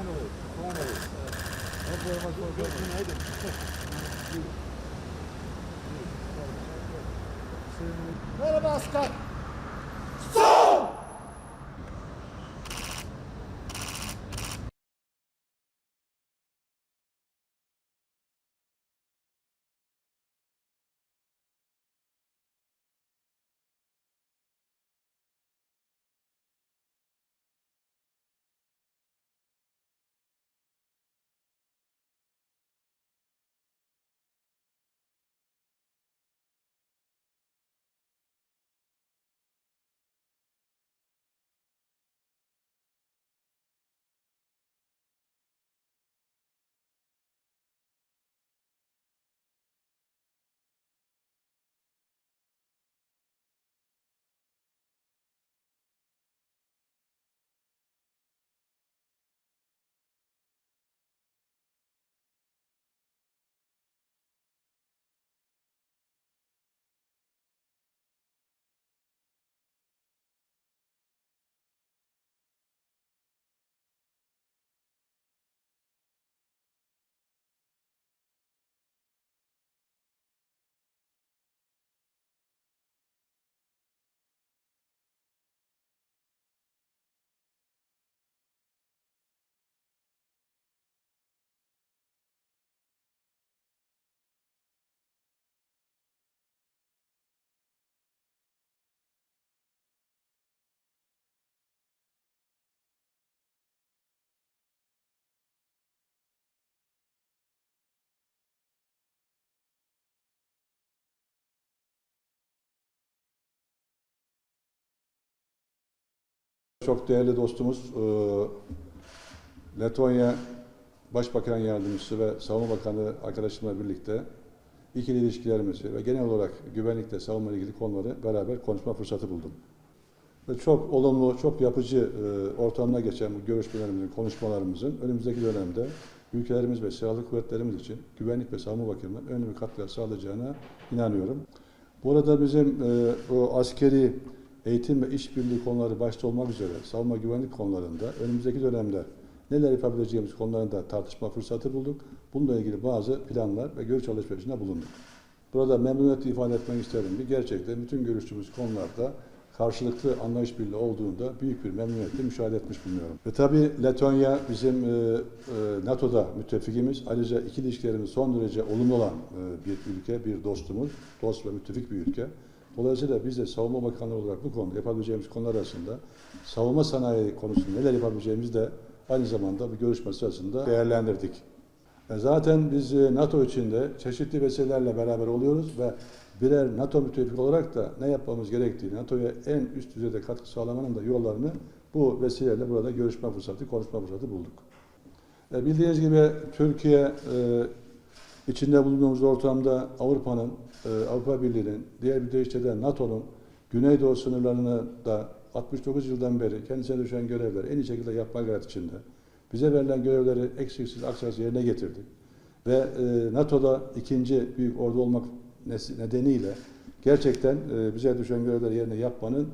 Finally, finally. Thank you very much for coming. Merhaba asker. Çok değerli dostumuz e, Letonya Başbakan Yardımcısı ve Savunma Bakanı arkadaşımla birlikte ikili ilişkilerimizi ve genel olarak güvenlikle savunma ilgili konuları beraber konuşma fırsatı buldum. Ve çok olumlu, çok yapıcı e, ortamda geçen bu görüşmelerimizin, konuşmalarımızın önümüzdeki dönemde ülkelerimiz ve silahlı kuvvetlerimiz için güvenlik ve savunma bakımından önemli katkılar sağlayacağına inanıyorum. Bu arada bizim e, o askeri eğitim ve işbirliği konuları başta olmak üzere savunma güvenlik konularında önümüzdeki dönemde neler yapabileceğimiz konularında tartışma fırsatı bulduk. Bununla ilgili bazı planlar ve görüş alışverişinde bulunduk. Burada memnuniyet ifade etmek isterim ki gerçekten bütün görüştüğümüz konularda karşılıklı anlayış birliği olduğunda büyük bir memnuniyetle müşahede etmiş bulunuyorum. Ve tabii Letonya bizim e, e, NATO'da müttefikimiz. Ayrıca iki ilişkilerimiz son derece olumlu olan e, bir ülke, bir dostumuz. Dost ve müttefik bir ülke. Dolayısıyla biz de savunma bakanlığı olarak bu konuda yapabileceğimiz konular arasında savunma sanayi konusunda neler yapabileceğimizi de aynı zamanda bu görüşme sırasında değerlendirdik. E, Zaten biz e, NATO içinde çeşitli vesilelerle beraber oluyoruz ve birer NATO müttefik olarak da ne yapmamız gerektiğini, NATO'ya en üst düzeyde katkı sağlamanın da yollarını bu vesileyle burada görüşme fırsatı, konuşma fırsatı bulduk. E, Bildiğiniz gibi Türkiye içinde bulunduğumuz ortamda Avrupa'nın, e, Avrupa Birliği'nin, diğer bir deyişle de NATO'nun Güneydoğu sınırlarını da 69 yıldan beri kendisine düşen görevleri en iyi şekilde yapma gayret içinde. Bize verilen görevleri eksiksiz aksarız yerine getirdik. Ve e, NATO'da ikinci büyük ordu olmak nedeniyle gerçekten e, bize düşen görevleri yerine yapmanın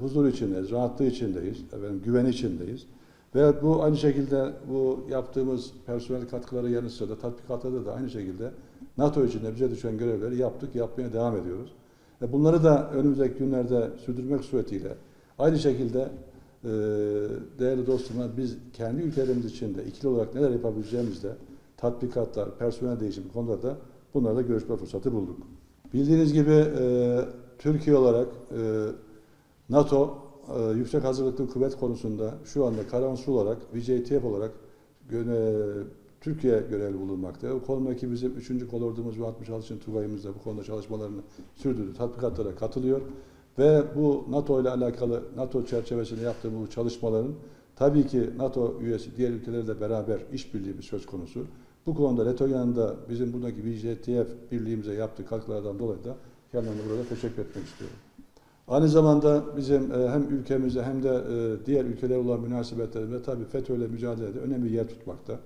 huzur içindeyiz, rahatlığı içindeyiz, efendim, güveni içindeyiz. Ve bu aynı şekilde bu yaptığımız personel katkıları yanı sıra da tatbikatlarda da aynı şekilde NATO içinde bize düşen görevleri yaptık, yapmaya devam ediyoruz. Ve bunları da önümüzdeki günlerde sürdürmek suretiyle aynı şekilde e, değerli dostumlar biz kendi ülkelerimiz içinde ikili olarak neler yapabileceğimizde tatbikatlar, personel değişimi konularda bunlarla görüşme fırsatı bulduk. Bildiğiniz gibi e, Türkiye olarak e, NATO e, yüksek hazırlıklı kuvvet konusunda şu anda Karavansul olarak, VJTF olarak göne, Türkiye görevli bulunmakta. O konudaki bizim 3. kolordumuz ve 66. Tugayımız da bu konuda çalışmalarını sürdürdü, tatbikatlara katılıyor. Ve bu NATO ile alakalı NATO çerçevesinde yaptığımız bu çalışmaların tabii ki NATO üyesi diğer ülkelerle beraber işbirliği bir söz konusu. Bu konuda Letonya'nın da bizim buradaki VJTF birliğimize yaptığı katkılardan dolayı da kendilerine burada teşekkür etmek istiyorum. Aynı zamanda bizim e, hem ülkemize hem de e, diğer ülkeler olan münasebetlerinde tabii FETÖ'yle mücadelede önemli yer tutmakta.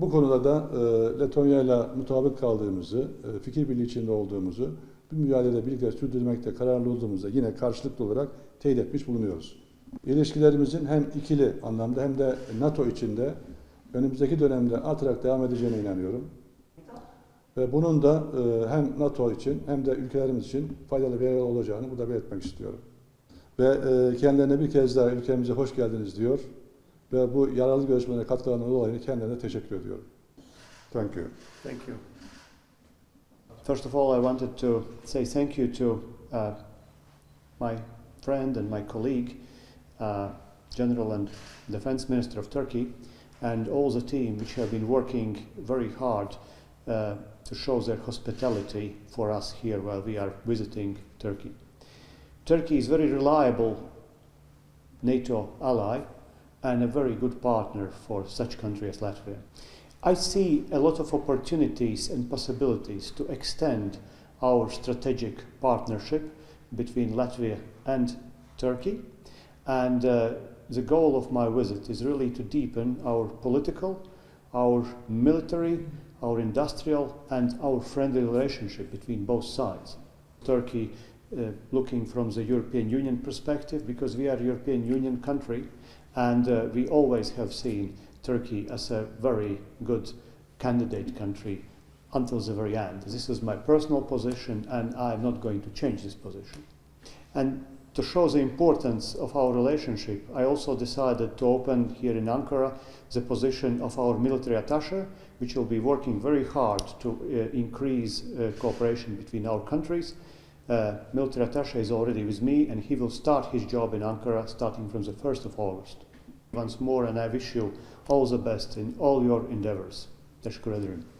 Bu konuda da e, Letonya ile mutabık kaldığımızı, fikir birliği içinde olduğumuzu, bu mücadelede birlikte sürdürmekte kararlı olduğumuzda yine karşılıklı olarak teyit etmiş bulunuyoruz. İlişkilerimizin hem ikili anlamda hem de NATO içinde önümüzdeki dönemde artarak devam edeceğine inanıyorum. Ve bunun da e, hem NATO için hem de ülkelerimiz için faydalı bir yer olacağını burada belirtmek istiyorum. Ve e, kendilerine bir kez daha ülkemize hoş geldiniz diyor. Ve bu yararlı görüşmelere katkılarından dolayı kendilerine teşekkür ediyorum. Thank you. Thank you. First of all, I wanted to say thank you to uh, my friend and my colleague, uh, General and Defense Minister of Turkey, and all the team which have been working very hard uh, to show their hospitality for us here while we are visiting Turkey. Turkey is a very reliable NATO ally and a very good partner for such country as Latvia. I see a lot of opportunities and possibilities to extend our strategic partnership between Latvia and Turkey. And uh, the goal of my visit is really to deepen our political, our military, our industrial, and our friendly relationship between both sides. Turkey uh, looking from the European Union perspective because we are a European Union country and uh, we always have seen Turkey as a very good candidate country until the very end. This is my personal position and I'm not going to change this position. And to show the importance of our relationship, I also decided to open here in Ankara the position of our military attaché, which will be working very hard to uh, increase uh, cooperation between our countries. Uh, military attaché is already with me and he will start his job in Ankara starting from the 1st of August. Once more, and I wish you all the best in all your endeavors. Teşekkür ederim.